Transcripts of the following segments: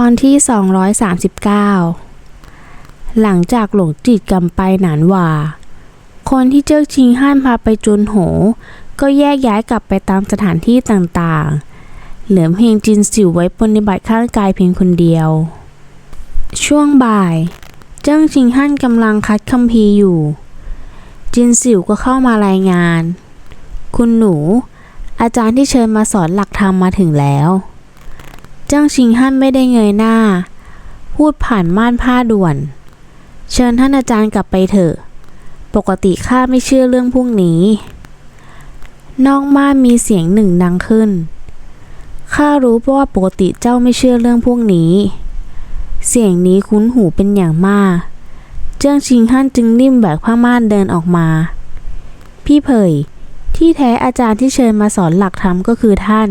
ตอนที่ 239 หลังจากหลงจิตกำไปหนานว่า คนที่เจ้าชิงห้านพาไปจุนโห ก็แยกย้ายกลับไปตามสถานที่ต่างๆ เหลือเพียงจินสิวไว้ปฏิบัติข้างกายเพียงคนเดียว ช่วงบ่าย เจิ้งชิงฮั่นกำลังคัดคัมภีร์อยู่ จินสิวก็เข้ามารายงาน คุณหนู อาจารย์ที่เชิญมาสอนหลักธรรมมาถึงแล้ว เจ้างชิงฮั่นไม่ได้เงยหน้า พูดผ่านม่านผ้าด่วน เชิญท่านอาจารย์กลับไปเถอะ ปกติข้าไม่เชื่อเรื่องพวกนี้ นอกม่านมีเสียงหนึ่งดังขึ้น ข้ารู้เพราะว่าปกติเจ้าไม่เชื่อเรื่องพวกนี้ เสียงนี้คุ้นหูเป็นอย่างมาก เจ้างชิงฮั่นจึงนิ่มแบกผ้าม่านเดินออกมา พี่เผยที่แท้อาจารย์ที่เชิญมาสอนหลักธรรมก็คือท่าน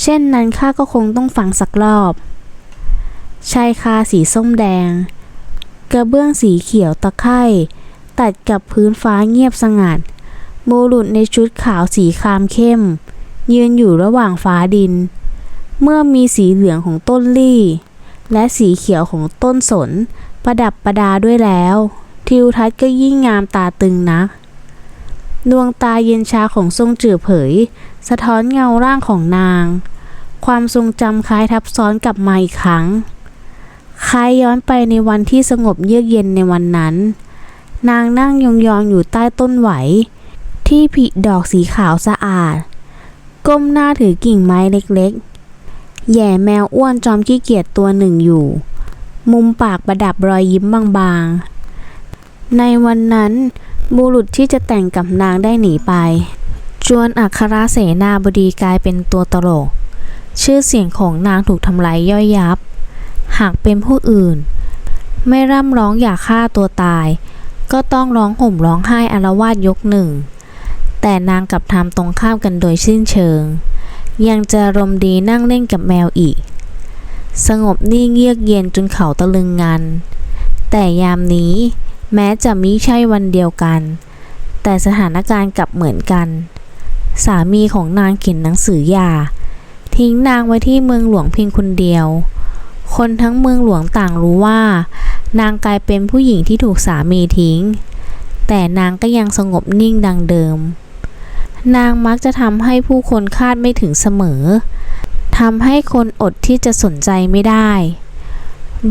เช่นนั้นข้าก็คงต้องฟังสักรอบ ชายคาสีส้มแดง กระเบื้องสีเขียวตะไคร่ตัดกับพื้นฟ้าเงียบสงัดบุรุษในชุดขาวสีครามเข้ม ยืนอยู่ระหว่างฟ้าดิน เมื่อมีสีเหลืองของต้นลี่ และสีเขียวของต้นสน ประดับประดาด้วยแล้ว ทิวทัศน์ก็ยิ่งงามตาตึงนัก ดวงตาเย็นชาของทรงจือเผย สะท้อนเงาร่างของนาง ความทรงจำคล้ายทับซ้อนกลับมาอีกครั้ง คล้ายย้อนไปในวันที่สงบเยือกเย็นในวันนั้น นางนั่งยองๆอยู่ใต้ต้นไหว ที่ผลิดอกสีขาวสะอาด ก้มหน้าถือกิ่งไม้เล็กๆ แย่แมวอ้วนจอมขี้เกียจตัวหนึ่งอยู่ มุมปากประดับรอยยิ้มบางๆ ในวันนั้นบุรุษที่จะแต่งกับนางได้หนีไป จวนอัครเสนาบดีกลายเป็นตัวตลก ชื่อเสียงของนางถูกทำลายย่อยยับ หากเป็นผู้อื่น ไม่ร่ำร้องอยากฆ่าตัวตาย ก็ต้องร้องห่มร้องไห้อารวาสยกหนึ่ง แต่นางกลับทำตรงข้ามกันโดยสิ้นเชิง ยังจะรมดีนั่งเล่นกับแมวอีก สงบนิ่งเยือกเย็นจนเขาตะลึงงัน แต่ยามนี้แม้จะมิใช่วันเดียวกัน แต่สถานการณ์กลับเหมือนกัน สามีของนางเขียนหนังสือหย่าทิ้งนางไว้ที่เมืองหลวงเพียงคนเดียว คนทั้งเมืองหลวงต่างรู้ว่า นางกลายเป็นผู้หญิงที่ถูกสามีทิ้ง แต่นางก็ยังสงบนิ่งดังเดิม นางมักจะทำให้ผู้คนคาดไม่ถึงเสมอทำให้คนอดที่จะสนใจไม่ได้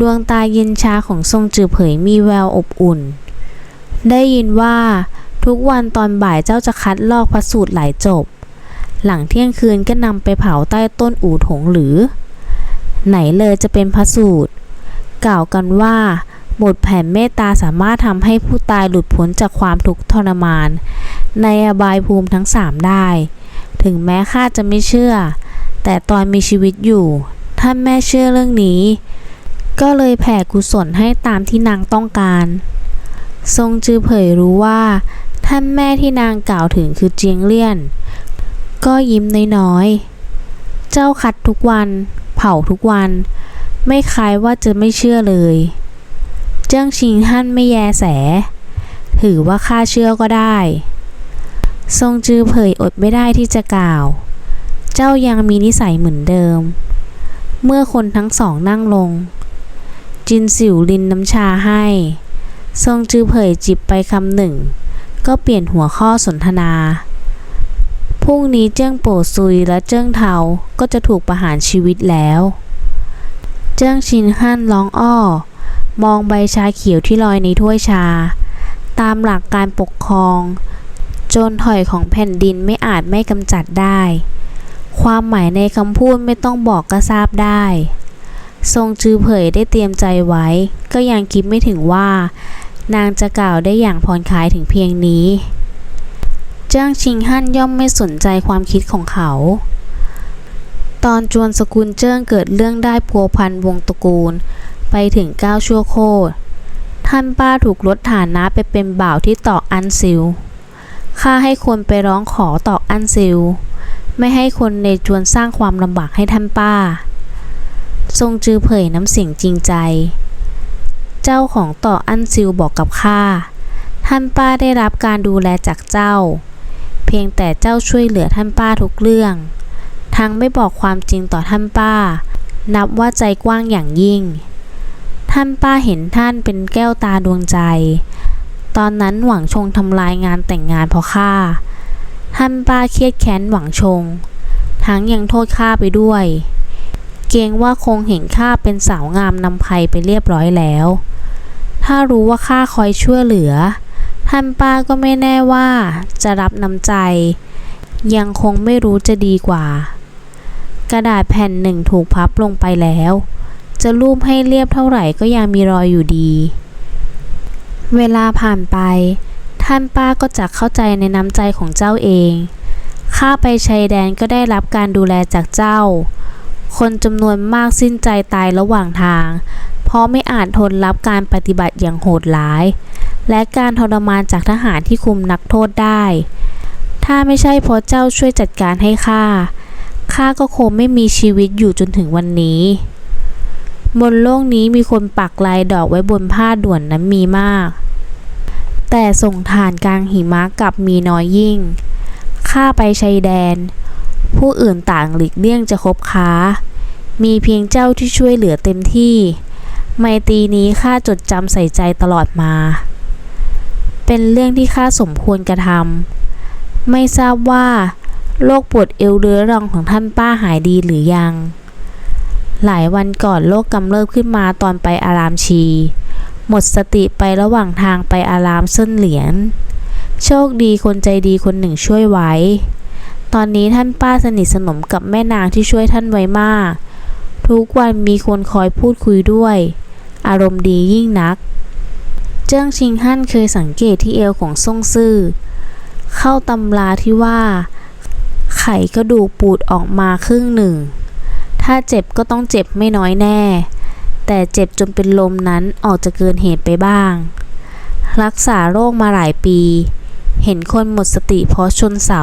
ดวงตาเย็นชาของทรงจือเผยมีแววอบอุ่น ได้ยินว่า ทุกวันตอนบ่ายเจ้าจะคัดลอกพระสูตรหลายจบ หลังเที่ยงคืนก็นำไปเผาใต้ต้นอู่ถงหรือ ไหนเลยจะเป็นพระสูตร กล่าวกันว่าบทแผ่เมตตาสามารถทำให้ผู้ตายหลุดพ้นจากความทุกข์ทรมาน ในอบายภูมิทั้งสามได้ ถึงแม้ข้าจะไม่เชื่อ แต่ตอนมีชีวิตอยู่ ท่านแม่เชื่อเรื่องนี้ ก็เลยแผ่กุศลให้ตามที่นางต้องการ ทรงจือเผยรู้ว่า ท่านแม่ที่นางกล่าวถึงคือเจียงเลี่ยน ก็ยิ้มน้อยๆ เจ้าคัดทุกวัน เผาทุกวัน ไม่คล้ายว่าจะไม่เชื่อเลย เจิ้งชิงฮั่นไม่แยแส ถือว่าข้าเชื่อก็ได้ ทรงจือเผยอดไม่ได้ที่จะกล่าว เจ้ายังมีนิสัยเหมือนเดิม เมื่อคนทั้งสองนั่งลง จินสิวลินน้ำชาให้ ทรงจือเผยจิบไปคำหนึ่ง ก็เปลี่ยนหัวข้อสนทนา พรุ่งนี้เจิ้งโปซุยและเจิ้งเทาก็จะถูกประหารชีวิตแล้ว เจิ้งชินฮั่นร้องอ้อ มองใบชาเขียวที่ลอยในถ้วยชา ตามหลักการปกครอง โจรถอยของแผ่นดินไม่อาจไม่กำจัดได้ ความหมายในคำพูดไม่ต้องบอกก็ทราบได้ ทรงจือเผยได้เตรียมใจไว้ ก็ยังคิดไม่ถึงว่า นางจะกล่าวได้อย่างผ่อนคลายถึงเพียงนี้ เจ้างชิงฮั่นย่อมไม่สนใจความคิดของเขา ตอนจวนสกุลเจิ้งเกิดเรื่องได้พัวพันวงตระกูล ไปถึงเก้าชั่วโคตร ท่านป้าถูกลดฐานะไปเป็นบ่าวที่ตอกอันซิลข้าให้คนไปร้องขอตอกอันซิล ไม่ให้คนในจวนสร้างความลำบากให้ท่านป้า ทรงจือเผยน้ำเสียงจริงใจ เจ้าของต่ออันซิลบอกกับข้า ท่านป้าได้รับการดูแลจากเจ้า เพียงแต่เจ้าช่วยเหลือท่านป้าทุกเรื่อง ทั้งไม่บอกความจริงต่อท่านป้า นับว่าใจกว้างอย่างยิ่ง ท่านป้าเห็นท่านเป็นแก้วตาดวงใจ ตอนนั้นหวังชงทำลายงานแต่งงานเพราะข้า ท่านป้าเครียดแค้นหวังชง ทั้งยังโทษข้าไปด้วยเกรงว่าคงเห็นข้าเป็นสาวงามนำภัยไปเรียบร้อยแล้ว ถ้ารู้ว่าข้าคอยช่วยเหลือ ท่านป้าก็ไม่แน่ว่าจะรับน้ำใจ ยังคงไม่รู้จะดีกว่า กระดาษแผ่นหนึ่งถูกพับลงไปแล้ว จะรูปให้เรียบเท่าไหร่ก็ยังมีรอยอยู่ดี เวลาผ่านไป ท่านป้าก็จะเข้าใจในน้ำใจของเจ้าเองข้าไปชายแดนก็ได้รับการดูแลจากเจ้า คนจำนวนมากสิ้นใจตายระหว่างทาง เพราะไม่อาจทนรับการปฏิบัติอย่างโหดร้าย และการทรมานจากทหารที่คุมนักโทษได้ ถ้าไม่ใช่เพราะเจ้าช่วยจัดการให้ข้าข้าก็คงไม่มีชีวิตอยู่จนถึงวันนี้บนโลกนี้มีคนปักลายดอกไว้บนผ้าด่วนนั้นมีมาก แต่ส่งฐานกลางหิมะกลับมีน้อยยิ่ง ข้าไปชายแดน ผู้อื่นต่างหลีกเลี่ยงจะคบค้า มีเพียงเจ้าที่ช่วยเหลือเต็มที่ ไมตรีนี้ข้าจดจำใส่ใจตลอดมา เป็นเรื่องที่ข้าสมควรกระทำไม่ทราบว่าโรคปวดเอวเรื้อรังของท่านป้าหายดีหรือยัง หลายวันก่อนโรคกำเริบขึ้นมาตอนไปอารามชี หมดสติไประหว่างทางไปอารามเส้นเหรียญโชคดีคนใจดีคนหนึ่งช่วยไว้ ตอนนี้ท่านป้าสนิทสนมกับแม่นางที่ช่วยท่านไว้มาก ทุกวันมีคนคอยพูดคุยด้วย อารมณ์ดียิ่งนัก เจิ้งชิงฮั่นเคยสังเกตที่เอวของซ่งซื่อ เข้าตำราที่ว่า ไข่กระดูกปูดออกมาครึ่งหนึ่ง ถ้าเจ็บก็ต้องเจ็บไม่น้อยแน่ แต่เจ็บจนเป็นลมนั้นออกจะเกินเหตุไปบ้าง รักษาโรคมาหลายปี เห็นคนหมดสติเพราะชนเสา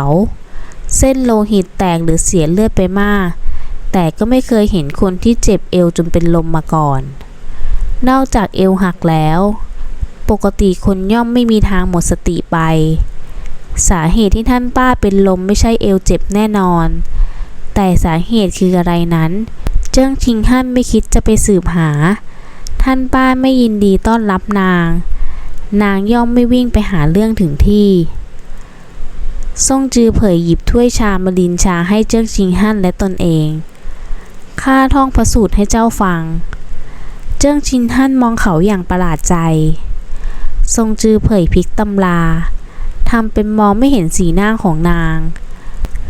เส้นโลหิตแตกหรือเสียเลือดไปมากแต่ก็ไม่เคยเห็นคนที่เจ็บเอวจนเป็นลมมาก่อน นอกจากเอวหักแล้ว ปกติคนย่อมไม่มีทางหมดสติไป สาเหตุที่ท่านป้าเป็นลมไม่ใช่เอวเจ็บแน่นอน แต่สาเหตุคืออะไรนั้น เจิ้งชิงฮั่นไม่คิดจะไปสืบหา ท่านป้าไม่ยินดีต้อนรับนาง นางย่อมไม่วิ่งไปหาเรื่องถึงที่ซ่งจือเผยหยิบถ้วยชามาลินชาให้เจิ้งชิงฮั่นและตนเอง ข้าท่องพระสูตรให้เจ้าฟัง จิ้งชิงฮั่นมองเขาอย่างประหลาดใจ ทรงจือเผยพลิกตำราทำเป็นมองไม่เห็นสีหน้าของนาง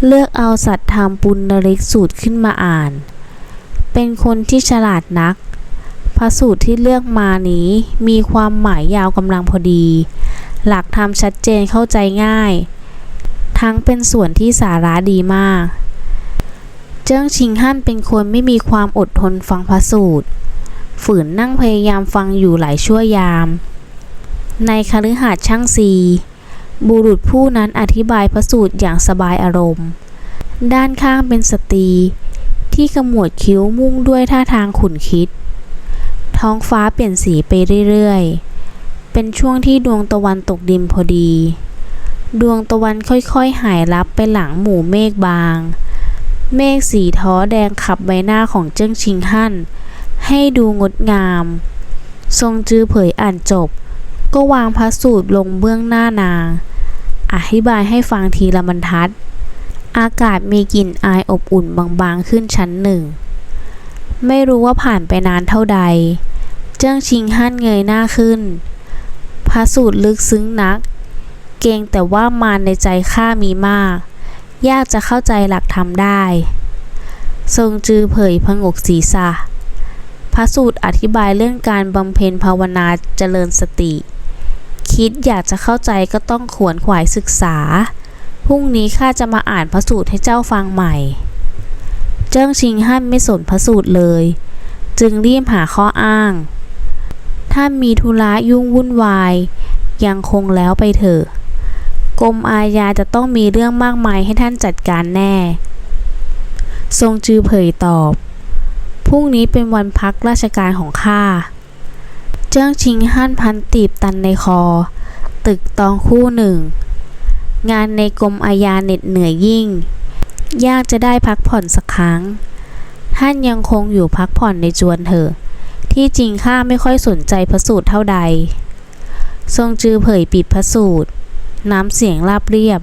เลือกเอาสัตธรรมปุณณริกสูตรขึ้นมาอ่าน เป็นคนที่ฉลาดนัก พระสูตรที่เลือกมานี้มีความหมายยาวกำลังพอดี หลักธรรมชัดเจนเข้าใจง่าย ทั้งเป็นส่วนที่สาระดีมาก เจิ้งชิงฮั่นเป็นคนไม่มีความอดทนฟังพระสูตร ฝืนนั่งพยายามฟังอยู่หลายชั่วยาม ในคฤหาสน์ช่างซี บุรุษผู้นั้นอธิบายพระสูตรอย่างสบายอารมณ์ ด้านข้างเป็นสตรีที่ขมวดคิ้วมุ่งด้วยท่าทางขุนคิด ท้องฟ้าเปลี่ยนสีไปเรื่อยๆ เป็นช่วงที่ดวงตะวันตกดินพอดี ดวงตะวันค่อยๆ หายลับไปหลังหมู่เมฆบาง เมฆสีท้อแดงขับใบหน้าของเจิ้งชิงฮั่น ให้ดูงดงาม ทรงจือเผยอ่านจบ ก็วางพระสูตรลงเบื้องหน้านาง อธิบายให้ฟังทีละบรรทัด อากาศมีกลิ่นอายอบอุ่นบางๆขึ้นชั้นหนึ่ง ไม่รู้ว่าผ่านไปนานเท่าใด เจิ้งชิงฮั่นเงยหน้าขึ้น พระสูตรลึกซึ้งนัก เกรงแต่ว่ามารในใจข้ามีมาก ยากจะเข้าใจหลักธรรมได้ ทรงจือเผยพงกศีรษะ พระสูตรอธิบายเรื่องการบำเพ็ญภาวนาเจริญสติ คิดอยากจะเข้าใจก็ต้องขวนขวายศึกษา พรุ่งนี้ข้าจะมาอ่านพระสูตรให้เจ้าฟังใหม่ เจิ้งชิงฮั่นไม่สนพระสูตรเลย จึงรีบหาข้ออ้าง ถ้ามีธุระยุ่งวุ่นวาย ยังคงแล้วไปเถอะกรมอาญาจะต้องมีเรื่องมากมายให้ท่านจัดการแน่ ทรงจือเผยตอบ พรุ่งนี้เป็นวันพักราชการของข้า เจิ้งชิงฮั่นพันตีบตันในคอ ตึกตองคู่หนึ่ง งานในกรมอาญาเหน็ดเหนื่อยยิ่ง ยากจะได้พักผ่อนสักครั้ง ท่านยังคงอยู่พักผ่อนในจวนเถอะ ที่จริงข้าไม่ค่อยสนใจพระสูตรเท่าใด ทรงจือเผยปิดพระสูตร น้ำเสียงราบเรียบ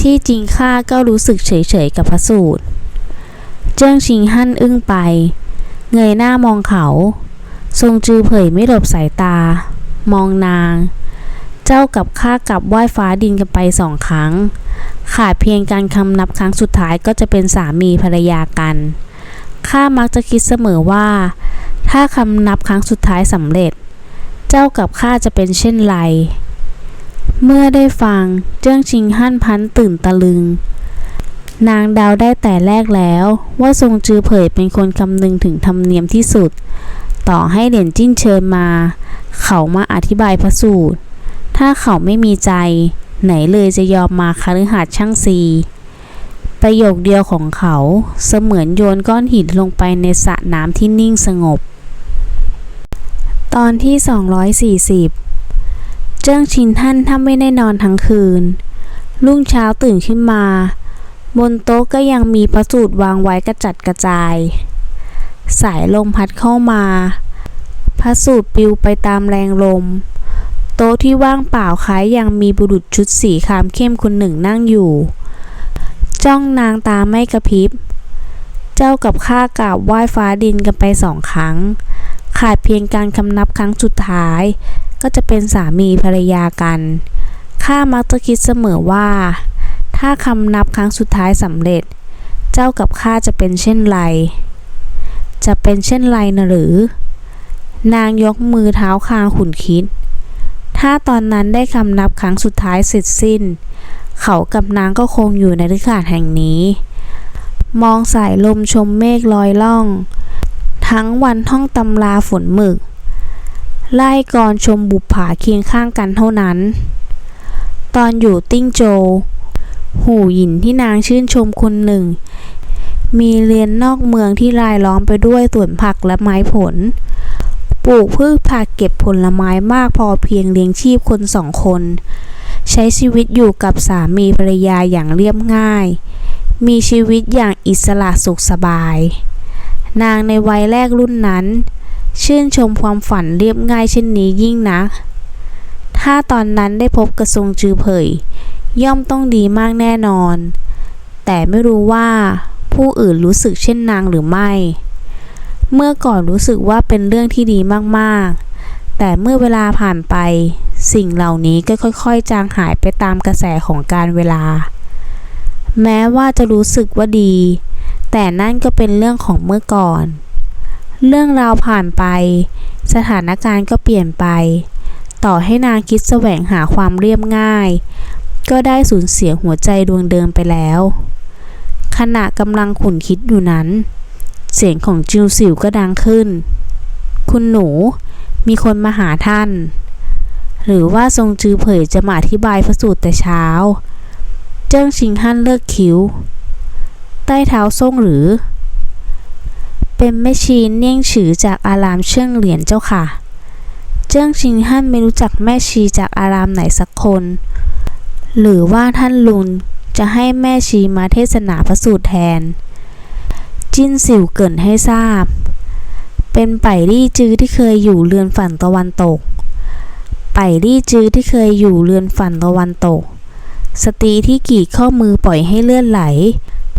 ที่จริงข้าก็รู้สึกเฉยๆกับพระสูตร เจิ้งชิงฮั่นอึ้งไป เงยหน้ามองเขา ทรงจือเผยไม่หลบสายตา มองนาง เจ้ากับข้ากลับไหว้ฟ้าดินกันไปสองครั้ง ขาดเพียงการคำนับครั้งสุดท้ายก็จะเป็นสามีภรรยากันข้ามักจะคิดเสมอว่า ถ้าคำนับครั้งสุดท้ายสำเร็จ เจ้ากับข้าจะเป็นเช่นไร เมื่อได้ฟังเจิ้งชิงฮั่นพันตื่นตะลึง นางดาวได้แต่แรกแล้ว ว่าทรงจือเผยเป็นคนคำนึงถึงธรรมเนียมที่สุด ต่อให้เหรียญจิ้นเชิญมา เขามาอธิบายพระสูตร ถ้าเขาไม่มีใจ ไหนเลยจะยอมมาคฤหาสน์ช่างซีประโยคเดียวของเขาเสมือนโยนก้อนหินลงไปในสระน้ำที่นิ่งสงบ ตอนที่ 240 เจิ้งชินท่านถ้าไม่ได้นอนทั้งคืน รุ่งเช้าตื่นขึ้นมา บนโต๊ะก็ยังมีพระสูตรวางไว้กระจัดกระจาย สายลมพัดเข้ามา พระสูตรปลิวไปตามแรงลม โต๊ะที่ว่างเปล่าคล้ายยังมีบุรุษชุดสีครามเข้มคนหนึ่งนั่งอยู่ จ้องนางตาไม่กระพริบ เจ้ากับข้ากราบไหว้ฟ้าดินกันไปสองครั้ง ขาดเพียงการคำนับครั้งสุดท้าย ก็จะเป็นสามีภรรยากัน ข้ามักจะคิดเสมอว่า ถ้าคำนับครั้งสุดท้ายสำเร็จ เจ้ากับข้าจะเป็นเช่นไร จะเป็นเช่นไรนะหรือ นางยกมือเท้าคางขุนคิด ถ้าตอนนั้นได้คำนับครั้งสุดท้ายเสร็จสิ้น เขากับนางก็คงอยู่ในฤกาแห่งนี้ มองสายลมชมเมฆลอยล่อง ทั้งวันท่องตำราฝนหมึก ไล่กรชมบุปผาเคียงข้างกันเท่านั้น ตอนอยู่ติ้งโจว หูหยินที่นางชื่นชมคนหนึ่ง มีเรียนนอกเมืองที่รายล้อมไปด้วยสวนผักและไม้ผล ปลูกพืชผักเก็บผลไม้มากพอเพียงเลี้ยงชีพคนสองคน ใช้ชีวิตอยู่กับสามีภรรยาอย่างเรียบง่าย มีชีวิตอย่างอิสระสุขสบาย นางในวัยแรกรุ่นนั้น ชื่นชมความฝันเรียบง่ายเช่นนี้ยิ่งนักถ้าตอนนั้นได้พบกระทรงจือเผย ย่อมต้องดีมากแน่นอน แต่ไม่รู้ว่าผู้อื่นรู้สึกเช่นนางหรือไม่ เมื่อก่อนรู้สึกว่าเป็นเรื่องที่ดีมากๆ แต่เมื่อเวลาผ่านไป สิ่งเหล่านี้ก็ค่อยๆ จางหายไปตามกระแสของการเวลา แม้ว่าจะรู้สึกว่าดี แต่นั่นก็เป็นเรื่องของเมื่อก่อน เรื่องราวผ่านไป สถานการณ์ก็เปลี่ยนไป ต่อให้นางคิดแสวงหาความเรียบง่าย ก็ได้สูญเสียหัวใจดวงเดิมไปแล้ว ขณะกำลังขุนคิดอยู่นั้น เสียงของจิวสิวก็ดังขึ้น คุณหนู มีคนมาหาท่าน หรือว่าทรงจือเผยจะมาอธิบายพระสูตรแต่เช้า เจิ้งชิงฮั่นเลิกคิ้ว ใต้เท้าส่งหรือ เป็นแม่ชีเนียงฉือจากอารามเชื่องเหรียญเจ้าค่ะ เจิ้งชิงฮั่นไม่รู้จักแม่ชีจากอารามไหนสักคน หรือว่าท่านลุนจะให้แม่ชีมาเทศนาพระสูตรแทน จิ้นสิวเกินให้ทราบ เป็นไปรี่จื้อที่เคยอยู่เรือนฝั่งตะวันตก ไปรี่จื้อที่เคยอยู่เรือนฝั่งตะวันตก สตรีที่กีดข้อมือปล่อยให้เลือดไหล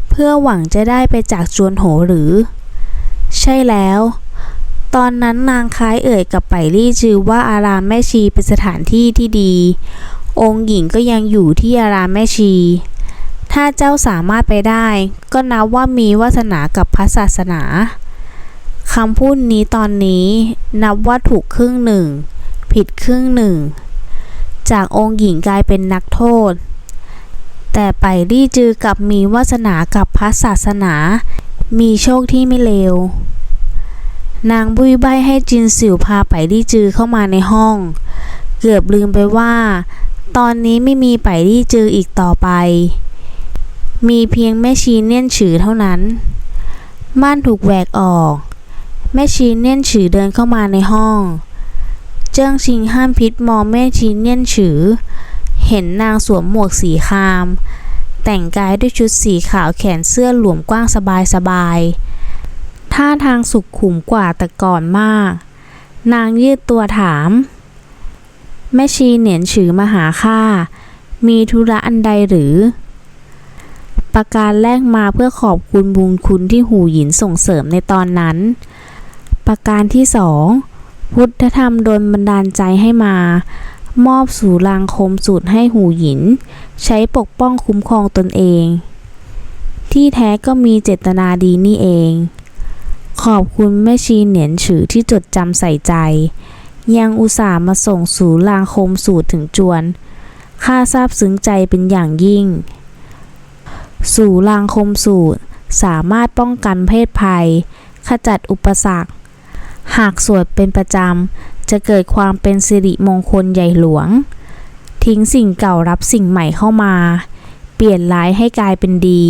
เพื่อหวังจะได้ไปจากจวนโหหรือ ใช่แล้ว ตอนนั้นนางคล้ายเอ่ยกับไปรี่จื้อว่าอารามแม่ชีเป็นสถานที่ที่ดี องค์หญิงก็ยังอยู่ที่อารามแม่ชี ถ้าเจ้าสามารถไปได้ ก็นับว่ามีวาสนากับพระศาสนาคำพูดนี้ตอนนี้นับว่าถูกครึ่งหนึ่ง ผิดครึ่งหนึ่ง จากองค์หญิงกลายเป็นนักโทษ แต่ไปรี่จือกับมีวาสนากับพระศาสนา มีโชคที่ไม่เลวนางบุยใบให้จินสิวพาไปรี่จือเข้ามาในห้อง เกือบลืมไปว่า ตอนนี้ไม่มีไปรี่จืออีกต่อไป มีเพียงแม่ชีเนียนฉือเท่านั้น ม่านถูกแหวกออก แม่ชีเนียนฉือเดินเข้ามาในห้อง เจิ้งชิงห้ามพิษมองแม่ชีเนียนฉือ เห็นนางสวมหมวกสีคราม แต่งกายด้วยชุดสีขาวแขนเสื้อหลวมกว้างสบายสบายท่าทางสุขขุมกว่าแต่ก่อนมาก นางยืดตัวถาม แม่ชีเหนียนฉือมาหาข้า มีธุระอันใดหรือ ประการแรกมาเพื่อขอบคุณบุญคุณที่หูหยินส่งเสริมในตอนนั้น ประการที่สอง พุทธธรรมโดนบันดาลใจให้มา มอบสู่ลางคมสูตรให้หูหยิน ใช้ปกป้องคุ้มครองตนเอง ที่แท้ก็มีเจตนาดีนี่เอง ขอบคุณแม่ชีเหนียนฉือที่จดจำใส่ใจ ยังอุตส่าห์มาส่งสู่ลางคมสูตรถึงจวน ข้าซาบซึ้งใจเป็นอย่างยิ่ง สู่ลางคมสูตรสามารถป้องกันเพศภัย ขจัดอุปสรรค หากสวดเป็นประจำ จะเกิดความเป็นสิริมงคลใหญ่หลวง ทิ้งสิ่งเก่ารับสิ่งใหม่เข้ามา เปลี่ยนร้ายให้กลายเป็นดี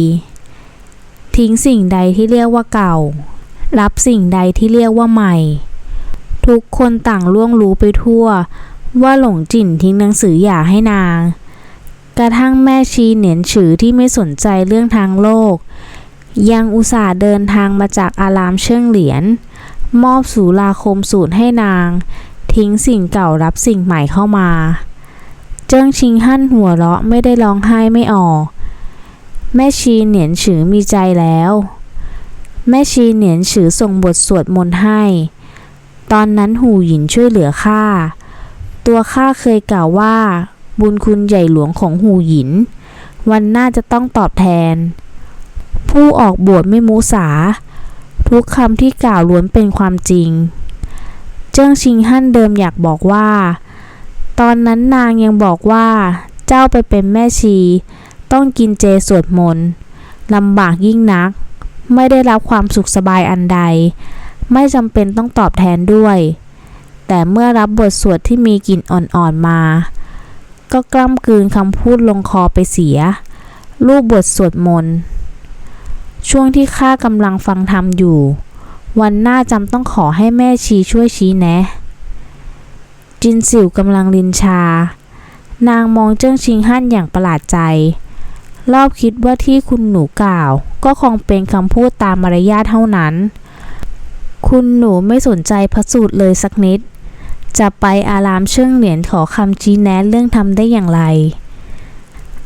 ทิ้งสิ่งใดที่เรียกว่าเก่า รับสิ่งใดที่เรียกว่าใหม่ ทุกคนต่างล่วงรู้ไปทั่ว ว่าหลงจิ่นทิ้งหนังสือหย่าให้นาง กระทั่งแม่ชีเหนียนฉือที่ไม่สนใจเรื่องทางโลก ยังอุตส่าห์เดินทางมาจากอารามเชิงเหรียญมอบสุราคมสูตรให้นาง ทิ้งสิ่งเก่ารับสิ่งใหม่เข้ามา เจิ้งชิงหั่นหัวเราะไม่ได้ร้องไห้ไม่ออก แม่ชีเหนียนฉือมีใจแล้ว แม่ชีเหนียนฉือส่งบทสวดมนต์ให้ ตอนนั้นหูหยินช่วยเหลือข้า ตัวข้าเคยกล่าวว่า บุญคุณใหญ่หลวงของหูหยิน วันหน้าจะต้องตอบแทน ผู้ออกบวชไม่มูสา ทุกคำที่กล่าวล้วนเป็นความจริง เจิ้งชิงฮั่นเดิมอยากบอกว่า ตอนนั้นนางยังบอกว่า เจ้าไปเป็นแม่ชี ต้องกินเจสวดมนต์ลำบากยิ่งนัก ไม่ได้รับความสุขสบายอันใด ไม่จำเป็นต้องตอบแทนด้วย แต่เมื่อรับบทสวดที่มีกลิ่นอ่อนๆมา ก็กล้ำกลืนคำพูดลงคอไปเสีย รูปบทสวดมนต์ช่วงที่ข้ากำลังฟังธรรมอยู่ วันหน้าจำต้องขอให้แม่ชีช่วยชี้แนะ จินสิวกำลังลินชา นางมองเจิ้งชิงฮั่นอย่างประหลาดใจ รอบคิดว่าที่คุณหนูกล่าว ก็คงเป็นคำพูดตามมารยาทเท่านั้น คุณหนูไม่สนใจพระสูตรเลยสักนิด จะไปอารามเชิงเหรียญขอคำชี้แนะเรื่องทำได้อย่างไร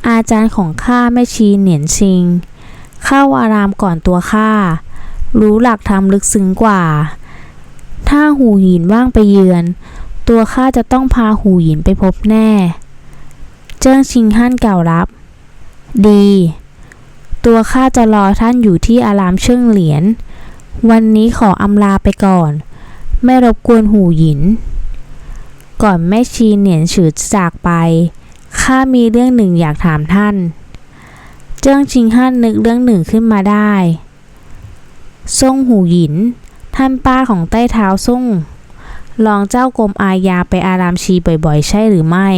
อาจารย์ของข้าแม่ชี้เหนียนชิง เข้าอารามก่อนตัวข้า รู้หลักธรรมลึกซึ้งกว่า ถ้าหูหินว่างไปเยือน ตัวข้าจะต้องพาหูหินไปพบแน่ เจิ้งชิงฮั่นกล่าวรับ ดี ตัวข้าจะรอท่านอยู่ที่อารามเชิงเหรียญ วันนี้ขออำลาไปก่อน ไม่รบกวนหูหยิน ก่อนแม่ชีเหนียนฉือจากไป ข้ามีเรื่องหนึ่งอยากถามท่าน เจิ้งชิงฮั่นนึกเรื่องหนึ่งขึ้นมาได้ซ่งหูหยิน ท่านป้าของใต้เท้าซ่งรองเจ้ากรมอาญาไปอารามชีบ่อยๆ ใช่หรือไม่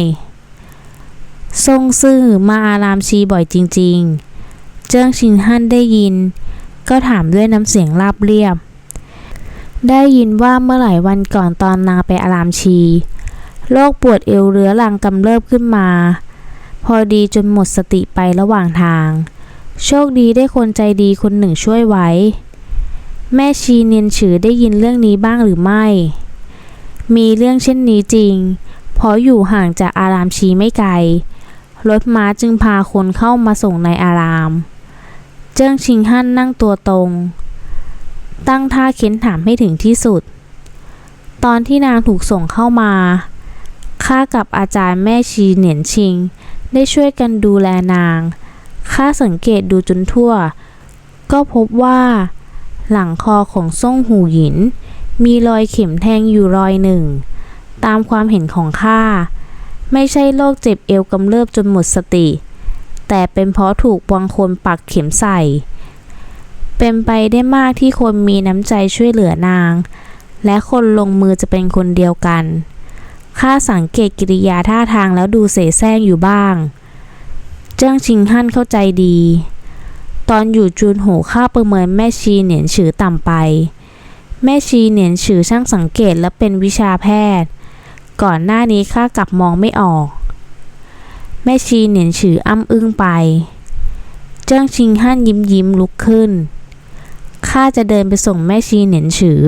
ซ่งซื่อมาอารามชีบ่อยจริง ๆ เจิ้งชิงฮั่นได้ยิน ก็ถามด้วยน้ำเสียงราบเรียบ ได้ยินว่าเมื่อหลายวันก่อนตอนนางไปอารามชีโรคปวดเอวเรื้อรังกำเริบขึ้นมา พอดีจนหมดสติไประหว่างทาง โชคดีได้คนใจดีคนหนึ่งช่วยไว้ แม่ชีเนียนฉือได้ยินเรื่องนี้บ้างหรือไม่ มีเรื่องเช่นนี้จริง เพราะอยู่ห่างจากอารามชีไม่ไกล รถม้าจึงพาคนเข้ามาส่งในอาราม เจิ้งชิงฮั่นนั่งตัวตรง ตั้งท่าเค้นถามให้ถึงที่สุด ตอนที่นางถูกส่งเข้ามา ข้ากับอาจารย์แม่ชีเหนียนชิง ได้ช่วยกันดูแลนาง ข้าสังเกตดูจนทั่ว ก็พบว่า หลังคอของซ่งหูหยิน มีรอยเข็มแทงอยู่รอยหนึ่ง ตามความเห็นของข้า ไม่ใช่โรคเจ็บเอวกำเริบจนหมดสติ แต่เป็นเพราะถูกบางคนปักเข็มใส่ เป็นไปได้มากที่คนมีน้ำใจช่วยเหลือนาง และคนลงมือจะเป็นคนเดียวกัน ข้าสังเกตกิริยาท่าทางแล้วดูเสแสร้งอยู่บ้าง เจิ้งชิงฮั่นเข้าใจดี ตอนอยู่จูนโหข้าประเมินแม่ชีเหนียนฉือต่ำไป แม่ชีเหนียนฉือช่างสังเกตและเป็นวิชาแพทย์ ก่อนหน้านี้ข้ากลับมองไม่ออก แม่ชีเหนียนฉืออ้ำอึ้งไป เจิ้งชิงฮั่นยิ้มยิ้มลุกขึ้น ข้าจะเดินไปส่งแม่ชีเหนียนฉือ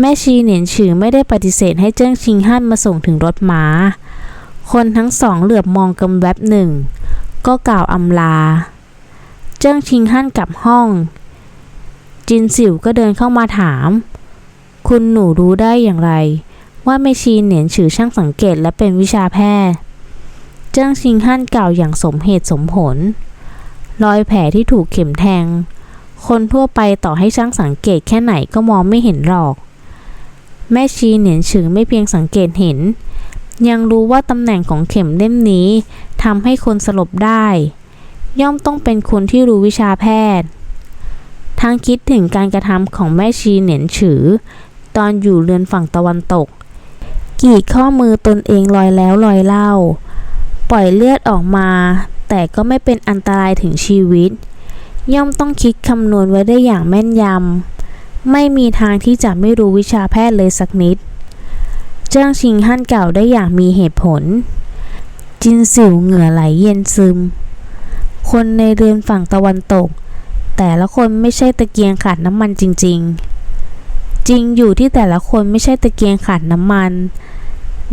แม่ชีเหนียนฉือไม่ได้ปฏิเสธให้เจิ้งชิงฮั่นมาส่งถึงรถม้า คนทั้งสองเหลือบมองกันแวบหนึ่ง ก็กล่าวอำลา เจิ้งชิงฮั่นกลับห้อง จินสิวก็เดินเข้ามาถาม คุณหนูรู้ได้อย่างไร ว่าแม่ชีเหนียนฉือช่างสังเกตและเป็นวิชาแพทย์ เจิ้งชิงฮั่นกล่าวอย่างสมเหตุสมผล รอยแผลที่ถูกเข็มแทง คนทั่วไปต่อให้ช่างสังเกตแค่ไหนก็มองไม่เห็นหรอก แม่ชีเหนียนฉือไม่เพียงสังเกตเห็น ยังรู้ว่าตำแหน่งของเข็มเล่มนี้ทำให้คนสลบได้ ย่อมต้องเป็นคนที่รู้วิชาแพทย์ทั้งคิดถึงการกระทำของแม่ชีเหนียนฉือ ตอนอยู่เรือนฝั่งตะวันตก กีดข้อมือตนเองลอยแล้วลอยเล่า ปล่อยเลือดออกมา แต่ก็ไม่เป็นอันตรายถึงชีวิต ย่อมต้องคิดคำนวณไว้ได้อย่างแม่นยำ ไม่มีทางที่จะไม่รู้วิชาแพทย์เลยสักนิด เจ้างชิงฮั่นเก่าได้อย่างมีเหตุผล จินสิวเหงื่อไหลเย็นซึม คนในเรือนฝั่งตะวันตก แต่ละคนไม่ใช่ตะเกียงขาดน้ำมันจริง ๆ จริงอยู่ที่แต่ละคนไม่ใช่ตะเกียงขาดน้ำมัน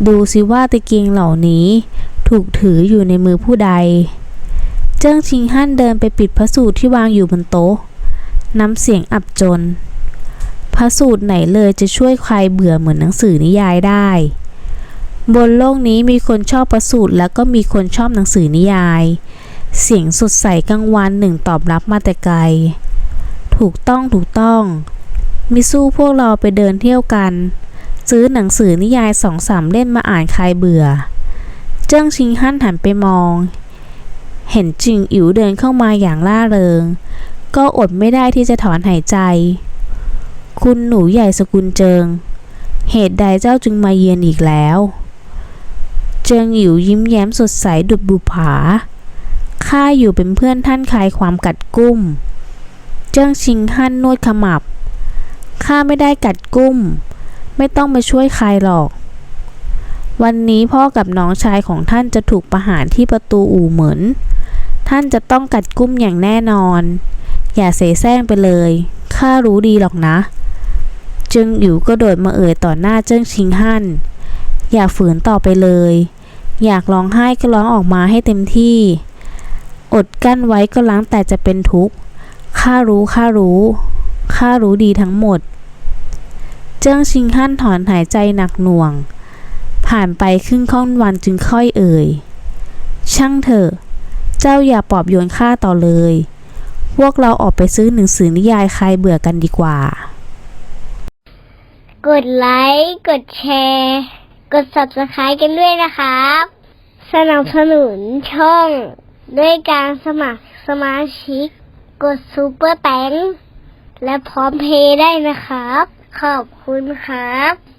ดูสิว่าตะเกียงเหล่านี้ ถูกถืออยู่ในมือผู้ใด เจิ้งชิงฮั่นเดินไปปิดพระสูตรที่วางอยู่บนโต๊ะ น้ำเสียงอับจน พระสูตรไหนเลยจะช่วยใครเบื่อเหมือนหนังสือนิยายได้ บนโลกนี้มีคนชอบพระสูตรแล้วก็มีคนชอบหนังสือนิยาย เสียงสดใสกลางวันหนึ่งตอบรับมาแต่ไกล ถูกต้องถูกต้อง มิสู้พวกเราไปเดินเที่ยวกันซื้อหนังสือนิยายสองสามเล่มมาอ่านคลายเบื่อ เจิ้งชิงฮั่นหันไปมอง เห็นจิงอิ๋วเดินเข้ามาอย่างล่าเริง ก็อดไม่ได้ที่จะถอนหายใจ คุณหนูใหญ่สกุลเจิง เหตุใดเจ้าจึงมาเยือนอีกแล้ว เจิงอิ๋วยิ้มแย้มสดใสดุดบุผาข้าอยู่เป็นเพื่อนท่านคลายความกัดกุ้ม เจิ้งชิงฮั่นนวดขมับข้าไม่ได้กัดกุ้ม ไม่ต้องมาช่วยใครหรอก วันนี้พ่อกับน้องชายของท่านจะถูกประหารที่ประตูอู่เหมือน ท่านจะต้องกัดกุ้มอย่างแน่นอน อย่าเสแสร้งไปเลย ข้ารู้ดีหรอกนะ เจิงอิ๋วก็โดดมาเอ่ยต่อหน้าเจิ้งชิงฮั่น อย่าฝืนต่อไปเลย อยากร้องไห้ก็ร้องออกมาให้เต็มที่ อดกั้นไว้ก็ล้างแต่จะเป็นทุกข์ ข้ารู้ข้ารู้ ข้ารู้ดีทั้งหมด เจิ้งชิงฮั่นถอนหายใจหนักหน่วง ผ่านไปครึ่งค่อนวันจึงค่อยเอ่ย ช่างเถอะ เจ้าอย่าปอบโยนข้าต่อเลย พวกเราออกไปซื้อหนังสือนิยายคลายเบื่อกันดีกว่า กดไลค์ กดแชร์ กด subscribe กันด้วยนะครับ สนับสนุนช่อง ด้วยการสมัครสมาชิก กดซูเปอร์แตงและพร้อมเพย์ได้นะครับ ขอบคุณครับ